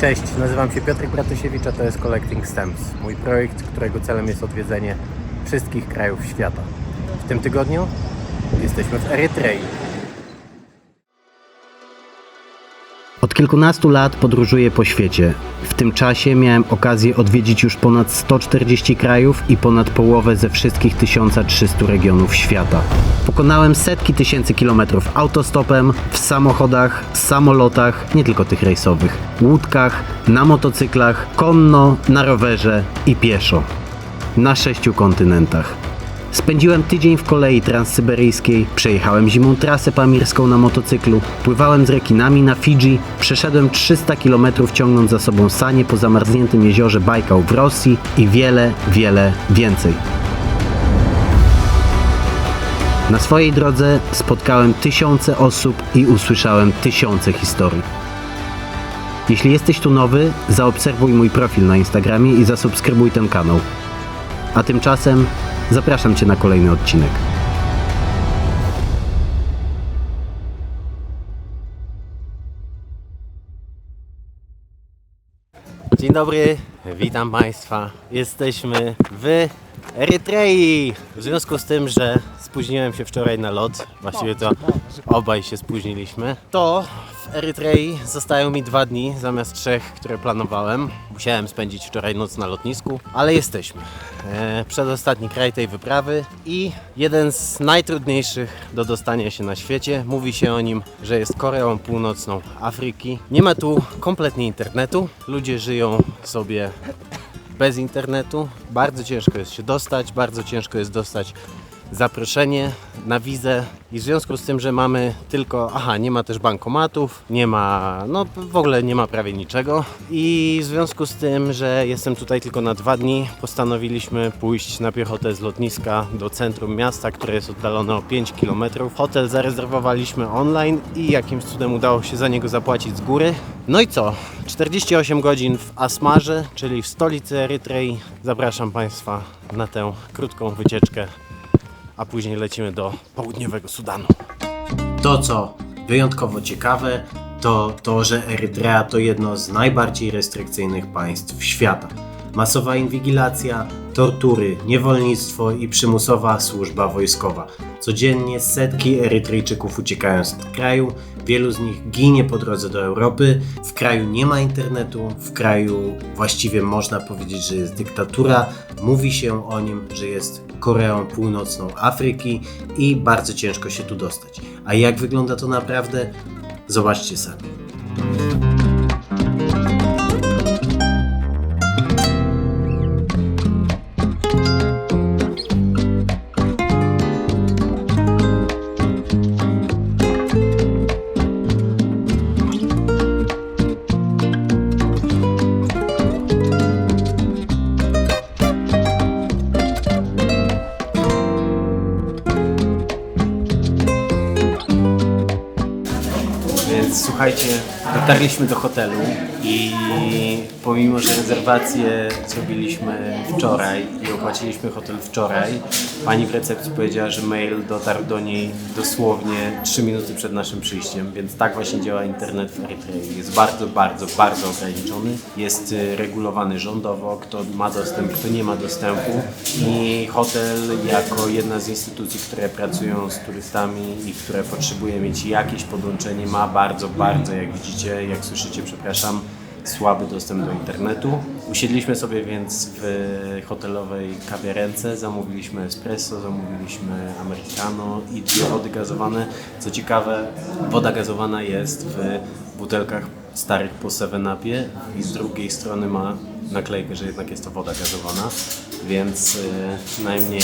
Cześć, nazywam się Piotr Bratusiewicz, a to jest Collecting Stamps, mój projekt, którego celem jest odwiedzenie wszystkich krajów świata. W tym tygodniu jesteśmy w Erytrei. Kilkunastu lat podróżuję po świecie. W tym czasie miałem okazję odwiedzić już ponad 140 krajów i ponad połowę ze wszystkich 1300 regionów świata. Pokonałem setki tysięcy kilometrów autostopem, w samochodach, samolotach, nie tylko tych rejsowych, łódkach, na motocyklach, konno, na rowerze i pieszo. Na sześciu kontynentach. Spędziłem tydzień w kolei transsyberyjskiej, przejechałem zimą trasę pamirską na motocyklu, pływałem z rekinami na Fidżi, przeszedłem 300 km ciągnąc za sobą sanie po zamarzniętym jeziorze Bajkał w Rosji i wiele, wiele więcej. Na swojej drodze spotkałem tysiące osób i usłyszałem tysiące historii. Jeśli jesteś tu nowy, zaobserwuj mój profil na Instagramie i zasubskrybuj ten kanał. A tymczasem zapraszam Cię na kolejny odcinek. Dzień dobry, witam Państwa. Jesteśmy w Erytrei. W związku z tym, że spóźniłem się wczoraj na lot, właściwie to obaj się spóźniliśmy, to w Erytrei zostają mi dwa dni zamiast trzech, które planowałem. Musiałem spędzić wczoraj noc na lotnisku, ale jesteśmy. E, przedostatni kraj tej wyprawy i jeden z najtrudniejszych do dostania się na świecie. Mówi się o nim, że jest Koreą Północną Afryki. Nie ma tu kompletnie internetu. Ludzie żyją sobie bez internetu. Bardzo ciężko jest się dostać, bardzo ciężko jest dostać zaproszenie na wizę i w związku z tym, że mamy tylko, aha, nie ma też bankomatów, nie ma, no w ogóle nie ma prawie niczego i w związku z tym, że jestem tutaj tylko na dwa dni, postanowiliśmy pójść na piechotę z lotniska do centrum miasta, które jest oddalone o 5 km. Hotel zarezerwowaliśmy online i jakimś cudem udało się za niego zapłacić z góry. No i co? 48 godzin w Asmarze, czyli w stolicy Erytrei. Zapraszam Państwa na tę krótką wycieczkę a później lecimy do południowego Sudanu. To, co wyjątkowo ciekawe, to to, że Erytrea to jedno z najbardziej restrykcyjnych państw świata. Masowa inwigilacja, tortury, niewolnictwo i przymusowa służba wojskowa. Codziennie setki Erytrejczyków uciekają z kraju, wielu z nich ginie po drodze do Europy. W kraju nie ma internetu, w kraju właściwie można powiedzieć, że jest dyktatura. Mówi się o nim, że jest Koreą Północną Afryki i bardzo ciężko się tu dostać. A jak wygląda to naprawdę? Zobaczcie sami. Więc słuchajcie, dotarliśmy do hotelu i pomimo, że rezerwację zrobiliśmy wczoraj i opłaciliśmy hotel wczoraj, pani w recepcji powiedziała, że mail dotarł do niej dosłownie 3 minuty przed naszym przyjściem, więc tak właśnie działa internet w Erytrei. Jest bardzo, bardzo, bardzo ograniczony. Jest y, regulowany rządowo, kto ma dostęp, kto nie ma dostępu i hotel jako jedna z instytucji, które pracują z turystami i które potrzebuje mieć jakieś podłączenie, ma bardzo, bardzo, jak widzicie, jak słyszycie, przepraszam, słaby dostęp do internetu. Usiedliśmy sobie więc w hotelowej kawiarence, zamówiliśmy espresso, zamówiliśmy americano i dwie wody gazowane. Co ciekawe, woda gazowana jest w butelkach starych po 7-upie i z drugiej strony ma naklejkę, że jednak jest to woda gazowana, więc y, przynajmniej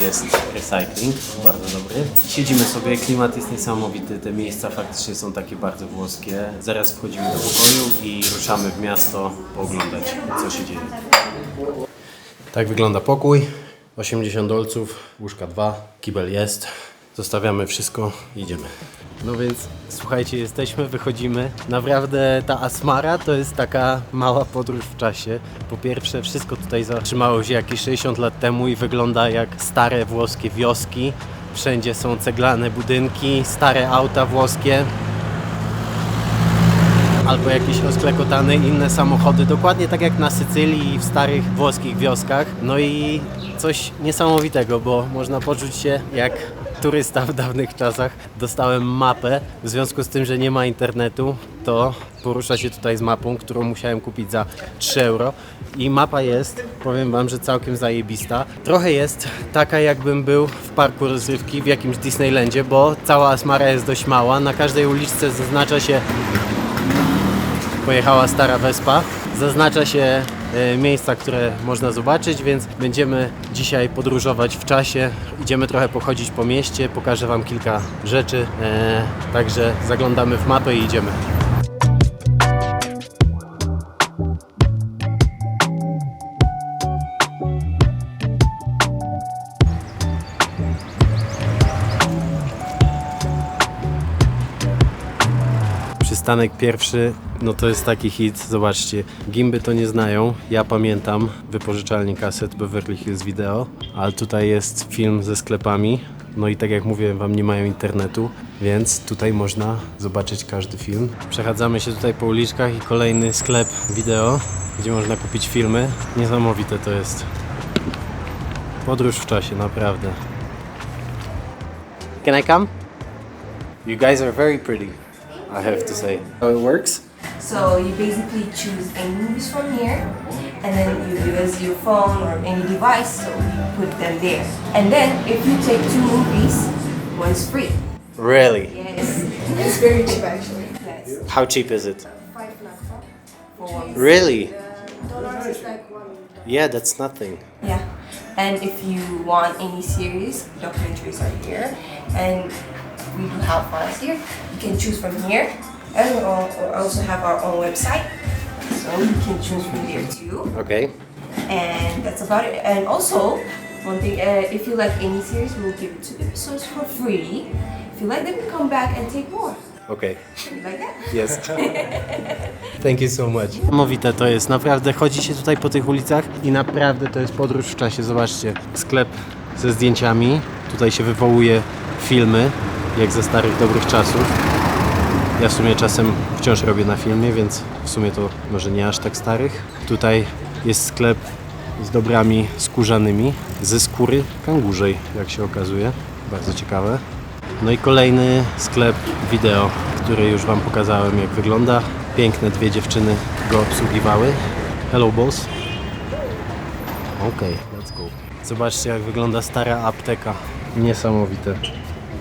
jest recycling, bardzo dobry. Siedzimy sobie, klimat jest niesamowity, te miejsca faktycznie są takie bardzo włoskie. Zaraz wchodzimy do pokoju i ruszamy w miasto pooglądać, co się dzieje. Tak wygląda pokój. 80 dolców, łóżka 2, kibel jest. Zostawiamy wszystko, idziemy. No więc słuchajcie, jesteśmy, wychodzimy. Naprawdę ta Asmara to jest taka mała podróż w czasie. Po pierwsze, wszystko tutaj zatrzymało się jakieś 60 lat temu i wygląda jak stare włoskie wioski. Wszędzie są ceglane budynki, stare auta włoskie. albo jakieś rozklekotane inne samochody, dokładnie tak jak na Sycylii i w starych włoskich wioskach. No i coś niesamowitego, bo można poczuć się jak turysta w dawnych czasach. Dostałem mapę, w związku z tym, że nie ma internetu, to porusza się tutaj z mapą, którą musiałem kupić za 3 euro. I mapa jest, powiem Wam, że całkiem zajebista. Trochę jest taka, jakbym był w parku rozrywki w jakimś Disneylandzie, bo cała Asmara jest dość mała. Na każdej uliczce zaznacza się pojechała stara Wespa. Zaznacza się miejsca, które można zobaczyć, więc będziemy dzisiaj podróżować w czasie. Idziemy trochę pochodzić po mieście, pokażę Wam kilka rzeczy. E, także zaglądamy w mapę i idziemy. Przystanek pierwszy, no to jest taki hit, zobaczcie. Gimby to nie znają, ja pamiętam wypożyczalnię kaset Beverly Hills Video, ale tutaj jest film ze sklepami. No i tak jak mówiłem wam, nie mają internetu, więc tutaj można zobaczyć każdy film. Przechadzamy się tutaj po uliczkach i kolejny sklep wideo, gdzie można kupić filmy. Niesamowite to jest. Podróż w czasie, naprawdę. Can I come? You guys are very pretty. I have to say. How it works? So you basically choose any movies from here, and then you use your phone or any device, so you put them there. And then if you take two movies, one's free. Really? Yes. It's very cheap actually. Yes. How cheap is it? Five lakh. For one. Really? Dollars is like one. Yeah, that's nothing. Yeah. And if you want any series, documentaries are here, and we do have files here. You can choose from here, and we al- we also have our own website, so you can choose from there too. Okay. and that's about it. And also, one thing, uh, if you like any series, we'll give it two episodes for free. If you like them, you come back and take more. Okay. You like that? Yes. Thank you so much. Niesamowite to jest, naprawdę chodzi się tutaj po tych ulicach i naprawdę to jest podróż w czasie. Zobaczcie, sklep ze zdjęciami. Tutaj się wywołuje filmy, jak ze starych dobrych czasów. Ja w sumie czasem wciąż robię na filmie, więc w sumie to może nie aż tak starych. Tutaj jest sklep z dobrami skórzanymi, ze skóry kangurzej, jak się okazuje. Bardzo ciekawe. No i kolejny sklep wideo, który już Wam pokazałem jak wygląda. Piękne dwie dziewczyny go obsługiwały. Hello boss. Okej, let's go. Zobaczcie jak wygląda stara apteka. Niesamowite.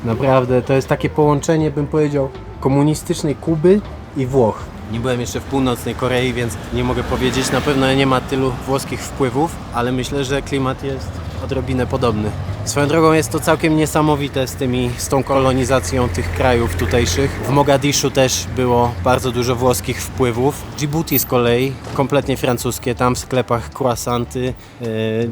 Naprawdę to jest takie połączenie, bym powiedział, komunistycznej Kuby i Włoch. Nie byłem jeszcze w północnej Korei, więc nie mogę powiedzieć. Na pewno nie ma tylu włoskich wpływów, ale myślę, że klimat jest odrobinę podobny. Swoją drogą jest to całkiem niesamowite z, tymi, z tą kolonizacją tych krajów tutejszych. W Mogadiszu też było bardzo dużo włoskich wpływów. Djibouti z kolei kompletnie francuskie. Tam w sklepach croissanty, e,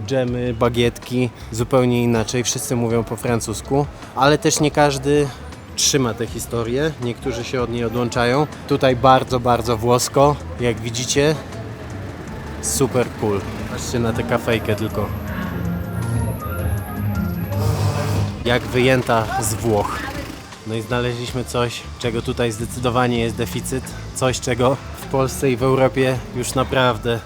dżemy, bagietki zupełnie inaczej. Wszyscy mówią po francusku, ale też nie każdy trzyma tę historię. Niektórzy się od niej odłączają. Tutaj bardzo, bardzo włosko. Jak widzicie, super cool. Patrzcie na tę kafejkę tylko. Jak wyjęta z Włoch. No i znaleźliśmy coś, czego tutaj zdecydowanie jest deficyt. Coś, czego w Polsce i w Europie już naprawdę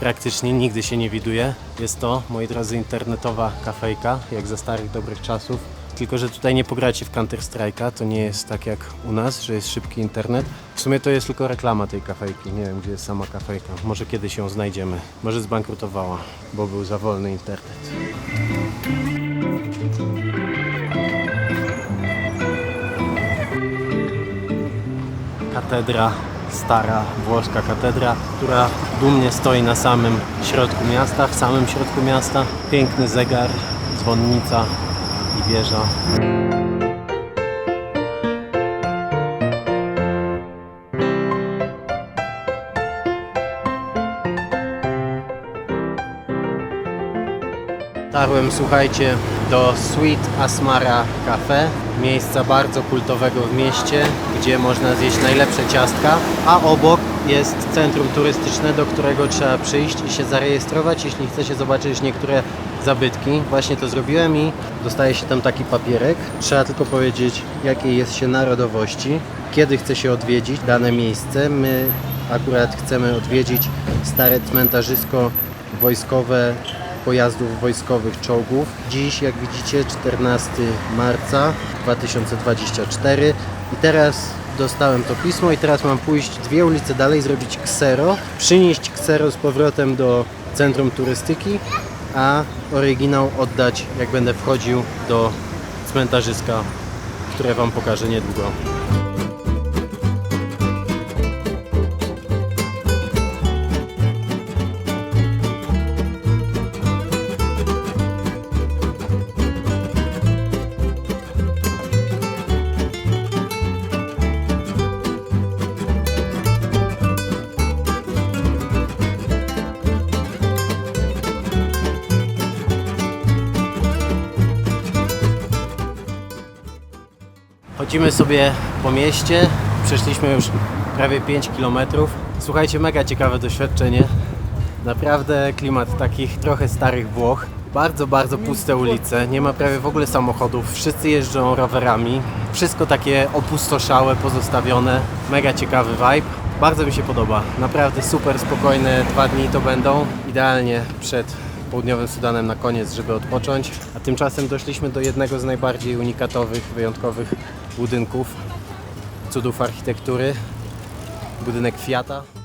praktycznie nigdy się nie widuje. Jest to, moi drodzy, internetowa kafejka, jak ze starych dobrych czasów. Tylko, że tutaj nie pogracie w Counter Strike'a, to nie jest tak jak u nas, że jest szybki internet. W sumie to jest tylko reklama tej kafejki, nie wiem gdzie jest sama kafejka. Może kiedyś ją znajdziemy. Może zbankrutowała, bo był za wolny internet. Katedra, stara włoska katedra, która dumnie stoi na samym środku miasta, w samym środku miasta. Piękny zegar, dzwonnica i wieża. Dotarłem, słuchajcie, do Sweet Asmara Cafe. Miejsca bardzo kultowego w mieście, gdzie można zjeść najlepsze ciastka, a obok jest centrum turystyczne, do którego trzeba przyjść i się zarejestrować, jeśli chce się zobaczyć niektóre zabytki. Właśnie to zrobiłem i dostaje się tam taki papierek. Trzeba tylko powiedzieć, jakiej jest się narodowości, kiedy chce się odwiedzić dane miejsce. My akurat chcemy odwiedzić stare cmentarzysko wojskowe pojazdów wojskowych czołgów. Dziś, jak widzicie, 14 marca 2024 i teraz dostałem to pismo i teraz mam pójść dwie ulice dalej, zrobić ksero, przynieść ksero z powrotem do centrum turystyki, a oryginał oddać, jak będę wchodził do cmentarzyska, które Wam pokażę niedługo. Sobie po mieście. Przeszliśmy już prawie 5 km. Słuchajcie, mega ciekawe doświadczenie. Naprawdę klimat takich trochę starych Włoch. Bardzo, bardzo puste ulice. Nie ma prawie w ogóle samochodów. Wszyscy jeżdżą rowerami. Wszystko takie opustoszałe, pozostawione. Mega ciekawy vibe. Bardzo mi się podoba. Naprawdę super spokojne dwa dni to będą. Idealnie przed południowym Sudanem na koniec, żeby odpocząć. A tymczasem doszliśmy do jednego z najbardziej unikatowych, wyjątkowych budynków, cudów architektury. Budynek Fiata.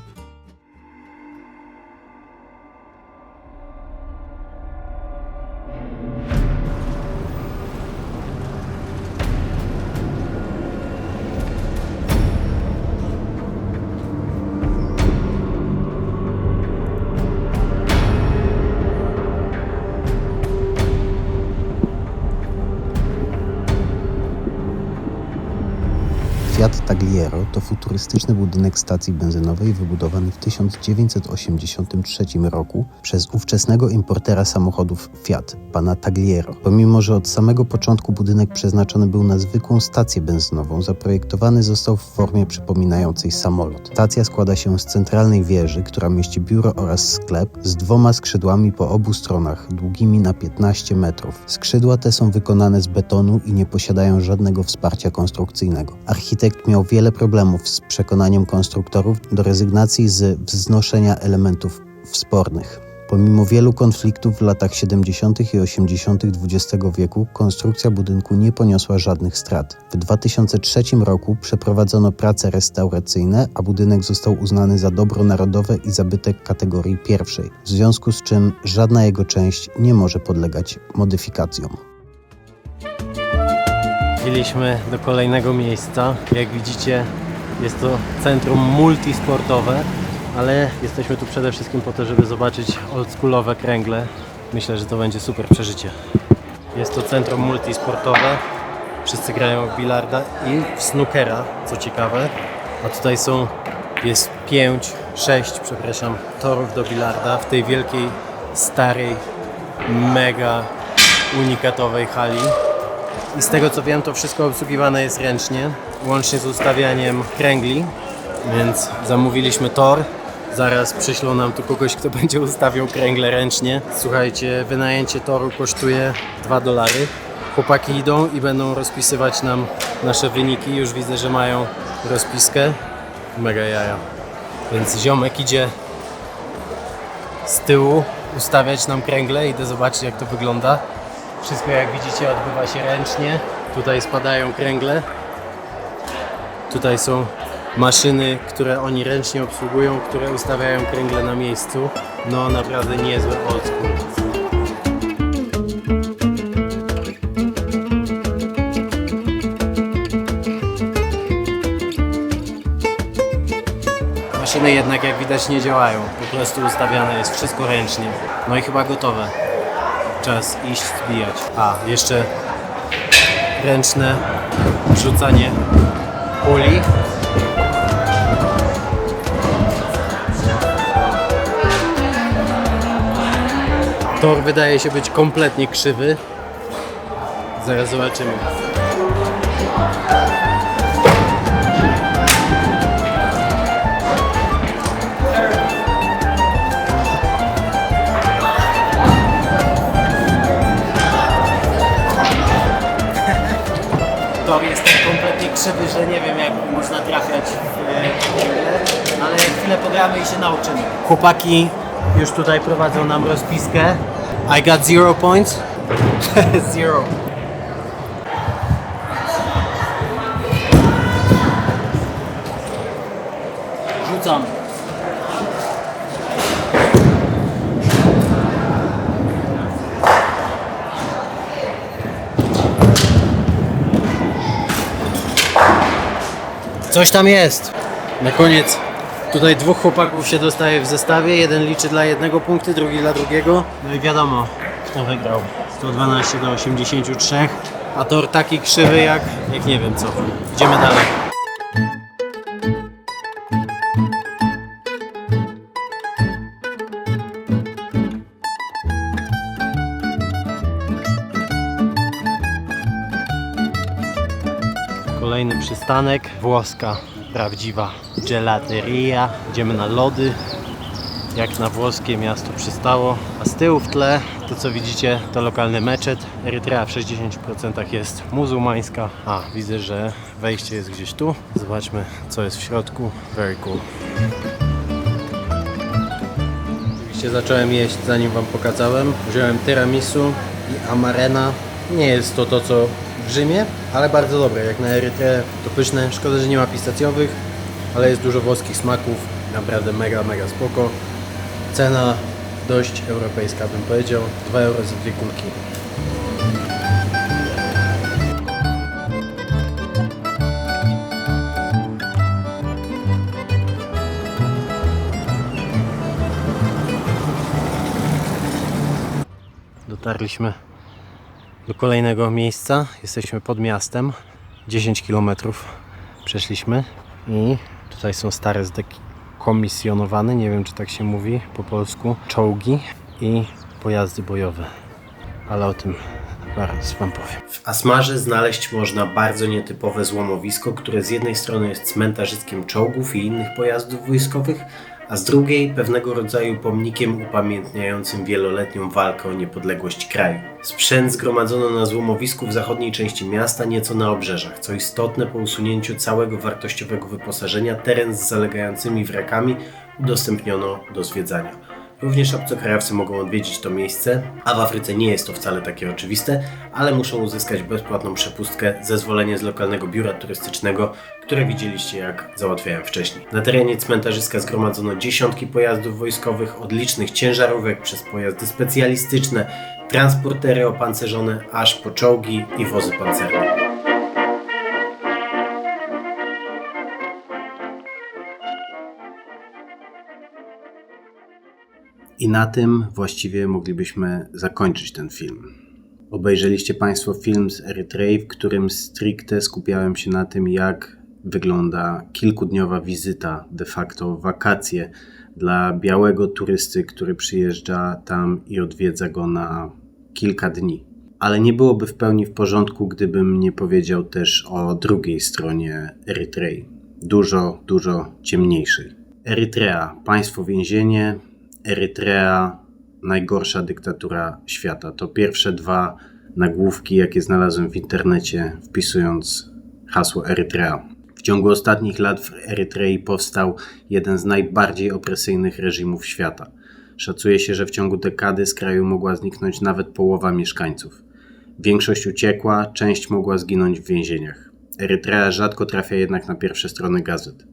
Tagliero to futurystyczny budynek stacji benzynowej wybudowany w 1983 roku przez ówczesnego importera samochodów Fiat, pana Tagliero. Pomimo, że od samego początku budynek przeznaczony był na zwykłą stację benzynową, zaprojektowany został w formie przypominającej samolot. Stacja składa się z centralnej wieży, która mieści biuro oraz sklep, z dwoma skrzydłami po obu stronach, długimi na 15 metrów. Skrzydła te są wykonane z betonu i nie posiadają żadnego wsparcia konstrukcyjnego. Architekt miał wiele problemów z przekonaniem konstruktorów do rezygnacji z wznoszenia elementów wspornych. Pomimo wielu konfliktów w latach 70. i 80. XX wieku, konstrukcja budynku nie poniosła żadnych strat. W 2003 roku przeprowadzono prace restauracyjne, a budynek został uznany za dobro narodowe i zabytek kategorii pierwszej, w związku z czym żadna jego część nie może podlegać modyfikacjom. Wbiliśmy do kolejnego miejsca. Jak widzicie, jest to centrum multisportowe, ale jesteśmy tu przede wszystkim po to, żeby zobaczyć oldschoolowe kręgle. Myślę, że to będzie super przeżycie. Jest to centrum multisportowe. Wszyscy grają w bilarda i w snookera, co ciekawe. A tutaj są, jest 5, 6, przepraszam, torów do bilarda w tej wielkiej, starej, mega unikatowej hali. I z tego co wiem, to wszystko obsługiwane jest ręcznie, łącznie z ustawianiem kręgli, więc zamówiliśmy tor. Zaraz przyślą nam tu kogoś, kto będzie ustawiał kręgle ręcznie. Słuchajcie, wynajęcie toru kosztuje 2 dolary. Chłopaki idą i będą rozpisywać nam nasze wyniki. Już widzę, że mają rozpiskę. Mega jaja. Więc ziomek idzie z tyłu ustawiać nam kręgle. Idę zobaczyć jak to wygląda. Wszystko jak widzicie odbywa się ręcznie. Tutaj spadają kręgle. Tutaj są maszyny, które oni ręcznie obsługują, które ustawiają kręgle na miejscu. No naprawdę niezły school. Maszyny jednak jak widać nie działają. Po prostu ustawiane jest wszystko ręcznie. No i chyba gotowe. Czas iść zbijać. A, jeszcze ręczne wrzucanie puli. Tor wydaje się być kompletnie krzywy. Zaraz zobaczymy. Tor jest tak kompletnie krzywy, że nie wiem jak można trafiać w e, ciągle, ale chwilę pogramy i się nauczymy. Chłopaki już tutaj prowadzą nam rozpiskę. I got zero points. zero. Rzucam. Coś tam jest. Na koniec tutaj dwóch chłopaków się dostaje w zestawie. Jeden liczy dla jednego punkty, drugi dla drugiego. No i wiadomo, kto wygrał. 112 do 83. A tor taki krzywy jak, jak nie wiem co. Idziemy dalej. Przystanek, włoska, prawdziwa gelateria. Idziemy na lody, jak na włoskie miasto przystało. A z tyłu w tle, to co widzicie, to lokalny meczet. Erytrea w 60% jest muzułmańska. A, widzę, że wejście jest gdzieś tu. Zobaczmy, co jest w środku. Very cool. Oczywiście zacząłem jeść zanim Wam pokazałem. Wziąłem tiramisu i amarena. Nie jest to to co w Rzymie, ale bardzo dobre. Jak na Erytreę to pyszne. Szkoda, że nie ma pistacjowych, ale jest dużo włoskich smaków. Naprawdę mega, mega spoko. Cena dość europejska bym powiedział. 2 euro za dwie kulki. Dotarliśmy do kolejnego miejsca. Jesteśmy pod miastem. 10 km przeszliśmy i tutaj są stare zdekomisjonowane, nie wiem czy tak się mówi po polsku, czołgi i pojazdy bojowe. Ale o tym zaraz Wam powiem. W Asmarze znaleźć można bardzo nietypowe złomowisko, które z jednej strony jest cmentarzyskiem czołgów i innych pojazdów wojskowych, a z drugiej pewnego rodzaju pomnikiem upamiętniającym wieloletnią walkę o niepodległość kraju. Sprzęt zgromadzono na złomowisku w zachodniej części miasta, nieco na obrzeżach. Co istotne, po usunięciu całego wartościowego wyposażenia, teren z zalegającymi wrakami udostępniono do zwiedzania. Również obcokrajowcy mogą odwiedzić to miejsce, a w Afryce nie jest to wcale takie oczywiste, ale muszą uzyskać bezpłatną przepustkę, zezwolenie z lokalnego biura turystycznego, które widzieliście jak załatwiałem wcześniej. Na terenie cmentarzyska zgromadzono dziesiątki pojazdów wojskowych, od licznych ciężarówek przez pojazdy specjalistyczne, transportery opancerzone, aż po czołgi i wozy pancerne. I na tym właściwie moglibyśmy zakończyć ten film. Obejrzeliście Państwo film z Erytrei, w którym stricte skupiałem się na tym, jak wygląda kilkudniowa wizyta, de facto wakacje dla białego turysty, który przyjeżdża tam i odwiedza go na kilka dni. Ale nie byłoby w pełni w porządku, gdybym nie powiedział też o drugiej stronie Erytrei. Dużo, dużo ciemniejszej. Erytrea, państwo więzienie, Erytrea, najgorsza dyktatura świata. To pierwsze dwa nagłówki, jakie znalazłem w internecie, wpisując hasło Erytrea. W ciągu ostatnich lat w Erytrei powstał jeden z najbardziej opresyjnych reżimów świata. Szacuje się, że w ciągu dekady z kraju mogła zniknąć nawet połowa mieszkańców. Większość uciekła, część mogła zginąć w więzieniach. Erytrea rzadko trafia jednak na pierwsze strony gazet.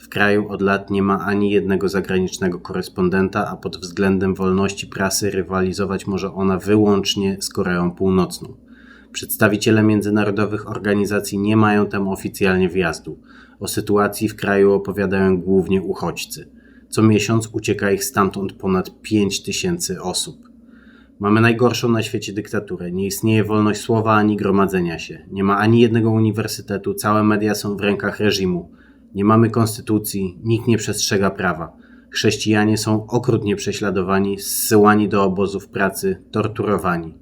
W kraju od lat nie ma ani jednego zagranicznego korespondenta, a pod względem wolności prasy rywalizować może ona wyłącznie z Koreą Północną. Przedstawiciele międzynarodowych organizacji nie mają tam oficjalnie wjazdu. O sytuacji w kraju opowiadają głównie uchodźcy. Co miesiąc ucieka ich stamtąd ponad 5 tysięcy osób. Mamy najgorszą na świecie dyktaturę. Nie istnieje wolność słowa ani gromadzenia się. Nie ma ani jednego uniwersytetu, całe media są w rękach reżimu. Nie mamy konstytucji, nikt nie przestrzega prawa. Chrześcijanie są okrutnie prześladowani, zsyłani do obozów pracy, torturowani.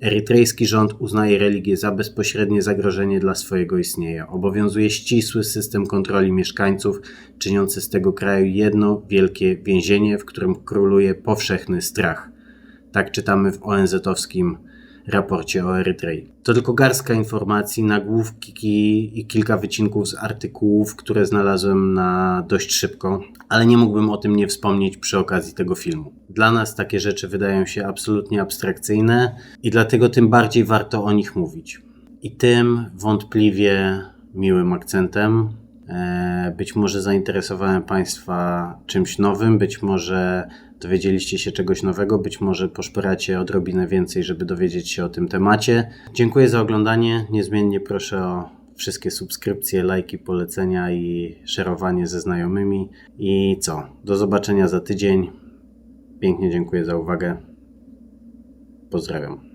Erytrejski rząd uznaje religię za bezpośrednie zagrożenie dla swojego istnienia. Obowiązuje ścisły system kontroli mieszkańców, czyniący z tego kraju jedno wielkie więzienie, w którym króluje powszechny strach. Tak czytamy w ONZ-owskim raporcie o Erytrei. To tylko garstka informacji, nagłówki i kilka wycinków z artykułów, które znalazłem na dość szybko, ale nie mógłbym o tym nie wspomnieć przy okazji tego filmu. Dla nas takie rzeczy wydają się absolutnie abstrakcyjne i dlatego tym bardziej warto o nich mówić. I tym wątpliwie miłym akcentem e, być może zainteresowałem Państwa czymś nowym, być może dowiedzieliście się czegoś nowego, być może poszperacie odrobinę więcej, żeby dowiedzieć się o tym temacie. Dziękuję za oglądanie. Niezmiennie proszę o wszystkie subskrypcje, lajki, polecenia i szerowanie ze znajomymi. I co? Do zobaczenia za tydzień. Pięknie dziękuję za uwagę. Pozdrawiam.